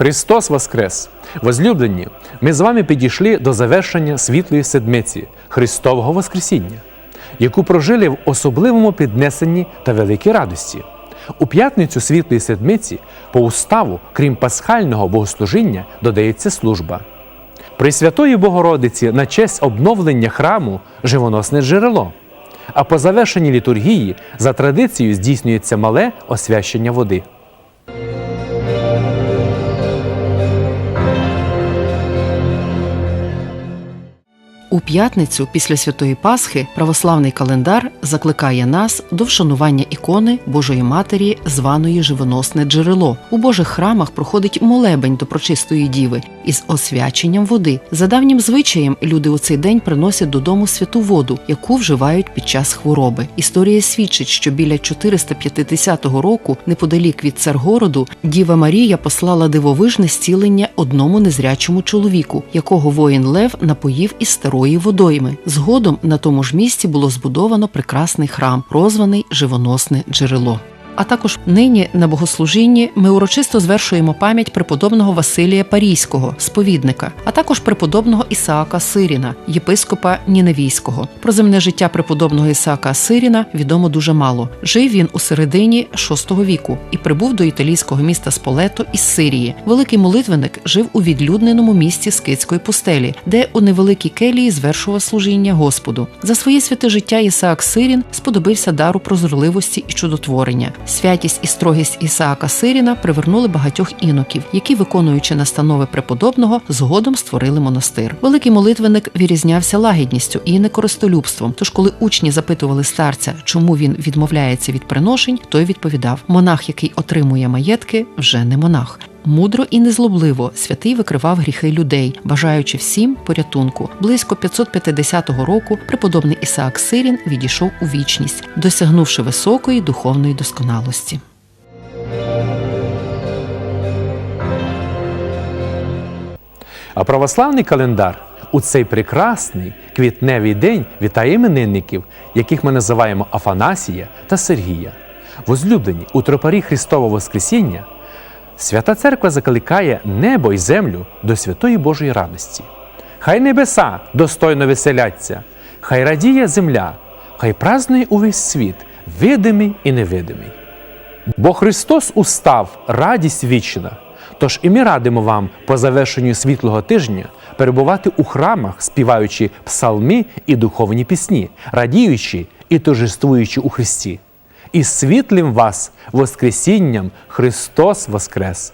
Христос Воскрес! Возлюблені, ми з вами підійшли до завершення світлої седмиці Христового Воскресіння, яку прожили в особливому піднесенні та великій радості. У п'ятницю світлої седмиці по уставу, крім пасхального богослужіння, додається служба. Пресвятої Богородиці на честь обновлення храму живоносне джерело. А по завершенні літургії за традицією здійснюється мале освящення води. У п'ятницю після Святої Пасхи православний календар закликає нас до вшанування ікони Божої Матері, званої живоносне джерело. У Божих храмах проходить молебень до прочистої діви із освяченням води. За давнім звичаєм люди у цей день приносять додому святу воду, яку вживають під час хвороби. Історія свідчить, що біля 450 року, неподалік від Царгороду, Діва Марія послала дивовижне зцілення одному незрячому чоловіку, якого воїн Лев напоїв із старої водойми. Згодом на тому ж місці було збудовано прекрасний храм, прозваний Живоносне джерело. А також нині на богослужінні ми урочисто звершуємо пам'ять преподобного Василія Парійського, сповідника, а також преподобного Ісаака Сиріна, єпископа Ніневійського. Про земне життя преподобного Ісаака Сиріна відомо дуже мало. Жив він у середині VI віку і прибув до італійського міста Сполето із Сирії. Великий молитвенник жив у відлюдненому місті Скитської пустелі, де у невеликій келії звершував служіння Господу. За своє святе життя Ісаак Сирін сподобився дару прозорливості і чудотворення. Святість і строгість Ісаака Сиріна привернули багатьох іноків, які, виконуючи настанови преподобного, згодом створили монастир. Великий молитвенник вирізнявся лагідністю і некористолюбством. Тож, коли учні запитували старця, чому він відмовляється від приношень, той відповідав: монах, який отримує маєтки, вже не монах. Мудро і незлобливо святий викривав гріхи людей, бажаючи всім порятунку. Близько 550 року преподобний Ісаак Сирін відійшов у вічність, досягнувши високої духовної досконалості. А православний календар у цей прекрасний квітневий день вітає іменинників, яких ми називаємо Афанасія та Сергія. Возлюблені у тропарі Христового Воскресіння Свята Церква закликає небо й землю до святої Божої радості. Хай небеса достойно веселяться, хай радіє земля, хай празнує увесь світ, видимий і невидимий. Бо Христос устав радість вічна. Тож і ми радимо вам по завершенню світлого тижня перебувати у храмах, співаючи псалми і духовні пісні, радіючи і торжествуючи у Христі. І світлим вас Воскресінням Христос Воскрес!